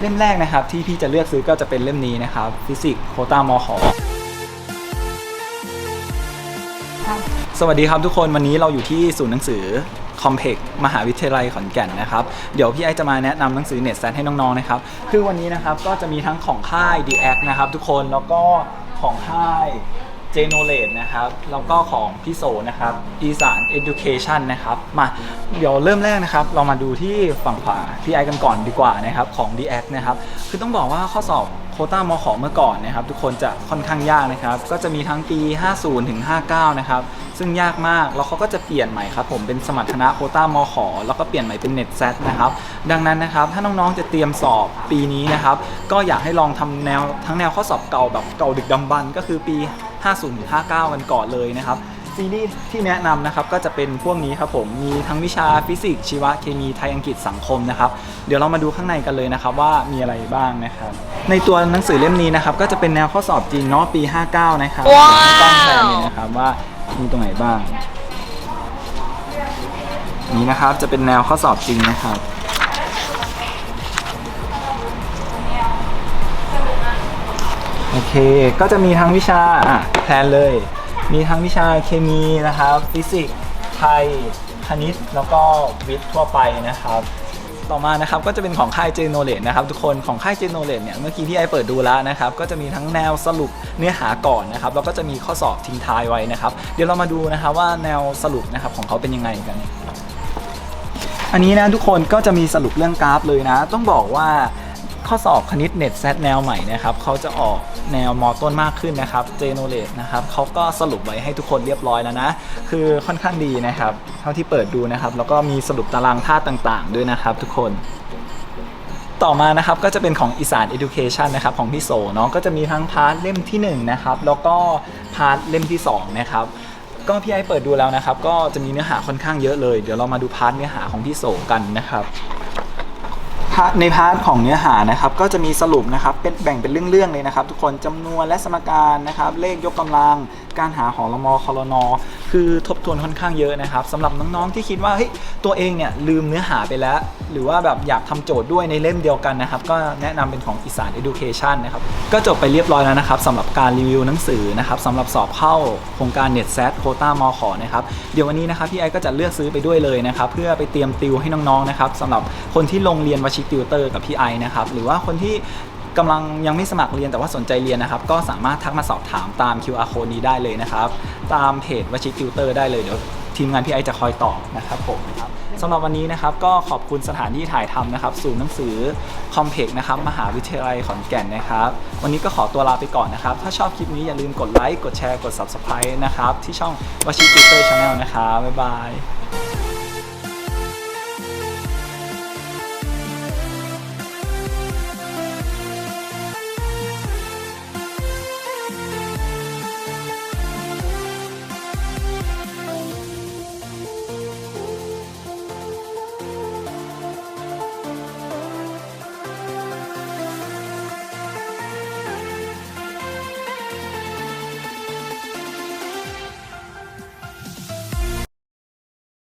เล่มแรกนะครับที่พี่จะเลือกซื้อก็จะเป็นเล่มนี้นะครับฟิสิกส์โคต้ามอขอสวัสดีครับทุกคนวันนี้เราอยู่ที่ศูนย์หนังสือคอมเพกมหาวิทยาลัยขอนแก่นนะครับ เดี๋ยวพี่ไอจะมาแนะนำหนังสือเน็ตแซให้น้องๆนะครับ คือวันนี้นะครับก็จะมีทั้งของค่าย d ีแอนะครับทุกคนแล้วก็ของค่าย เจโนเลตนะครับ แล้วก็ของพี่โซนะครับอีสาน Education นะครับ มาเดี๋ยวเริ่มแรกนะครับ เรามาดูที่ฝั่งขวาพี่ไอกันก่อนดีกว่านะครับของ d ีแอนะครับ คือต้องบอกว่าข้อสอบโคต้ามขอเมื่อก่อนนะครับ ทุกคนจะค่อนข้างยากนะครับ ก็จะมีทั้งปี 50 ถึง 59 นะครับ ซึ่งยากมาก แล้วเขาก็จะเปลี่ยนใหม่ครับผมเป็นสมรรถนะโคต้ามขอแล้วก็เปลี่ยนใหม่เป็นเน็ตแซนะครับ ดังนั้นนะครับ ถ้าน้องๆจะเตรียมสอบปีนี้นะครับ ก็อยากให้ลองทำแนวทั้งแนวข้อสอบเก่าแบบเก่าดึกดำบรรก็คือปี 50ถึง59 กันก่อนเลยนะครับซีรีส์ที่แนะนำนะครับก็จะเป็นพวกนี้ครับผมมีทั้งวิชาฟิสิกส์ชีวะเคมีไทยอังกฤษสังคมนะครับเดี๋ยวเรามาดูข้างในกันเลยนะครับว่ามีอะไรบ้างนะครับ ในตัวหนังสือเล่มนี้นะครับก็จะเป็นแนวข้อสอบจริงเนาะปี 59 นะครับว้าวต้องแทนเลยนะครับว่ามีตรงไหนบ้าง นี้นะครับจะเป็นแนวข้อสอบจริงนะครับ โอเค ก็จะมีทั้งวิชาอะแทนเลย มีทั้งวิชาเคมีนะครับ ฟิสิกส์ไทย คณิต แล้วก็วิทย์ทั่วไปนะครับ ต่อมานะครับก็จะเป็นของค่ายเจโนเลตนะครับทุกคนของค่ายเจโนเลตเนี่ยเมื่อกี้ที่ไอเปิดดูแล้วนะครับ ก็จะมีทั้งแนวสรุปเนื้อหาก่อนนะครับ แล้วก็จะมีข้อสอบทิ้งท้ายไว้นะครับ เดี๋ยวเรามาดูนะครับว่าแนวสรุปนะครับของเขาเป็นยังไงกันอันนี้นะทุกคนก็จะมีสรุปเรื่องกราฟเลยนะ ต้องบอกว่า ข้อสอบคณิตเน็ตแซแนวใหม่นะครับเขาจะออกแนวมอต้นมากขึ้นนะครับเจโนเลตนะครับเขาก็สรุปไว้ให้ทุกคนเรียบร้อยแล้วนะ คือค่อนข้างดีนะครับ เท่าที่เปิดดูนะครับ แล้วก็มีสรุปตารางธาตุต่างๆ ด้วยนะครับทุกคนต่อมานะครับก็จะเป็นของอีสาน Education นะครับของพี่โสเนาะก็จะมีทั้งพาร์ทเล่มที่1นะครับแล้วก็พาร์ทเล่มที่2นะครับก็พี่ไอเปิดดูแล้วนะครับ ก็จะมีเนื้อหาค่อนข้างเยอะเลย เดี๋ยวเรามาดูพาร์ทเนื้อหาของพี่โสกันนะครับ ในพาร์ทของเนื้อหานะครับก็จะมีสรุปนะครับเป็นแบ่งเป็นเรื่องๆเลยนะครับ ทุกคนจำนวนและสมการนะครับเลขยกกำลัง การหาหอรมอคอรนอคือทบทวนค่อนข้างเยอะนะครับสำหรับน้องๆที่คิดว่าเฮ้ยตัวเองเนี่ยลืมเนื้อหาไปแล้ว หรือว่าแบบอยากทำโจทย์ด้วยในเล่มเดียวกันนะครับ ก็แนะนำเป็นของอีสาน Education นะครับ ก็จบไปเรียบร้อยแล้วนะครับสำหรับการรีวิวหนังสือนะครับสำหรับสอบเข้าโครงการ Net s a t โคต้ามขอนะครับเดี๋ยววันนี้นะครับพี่ไอก็จะเลือกซื้อไปด้วยเลยนะครับเพื่อไปเตรียมติวให้น้องๆนะครับสำหรับคนที่ลงเรียนวชิติวเตอร์กับพี่ไอนะครับหรือว่าคนที่ กำลังยังไม่สมัครเรียนแต่ว่าสนใจเรียนนะครับ ก็สามารถทักมาสอบถามตาม QR code นี้ได้เลยนะครับ ตามเพจวชิติวเตอร์ได้เลยเดี๋ยวทีมงานพี่ไอจะคอยตอบนะครับผมนะครับสำหรับวันนี้นะครับก็ขอบคุณสถานที่ถ่ายทำนะครับศูนย์หนังสือคอมเพกนะครับมหาวิทยาลัยขอนแก่นนะครับ วันนี้ก็ขอตัวลาไปก่อนนะครับ ถ้าชอบคลิปนี้อย่าลืมกดไลค์กดแชร์กด Subscribe นะครับที่ช่องวชิติวเตอร์ชาแนลนะครับบ๊ายบาย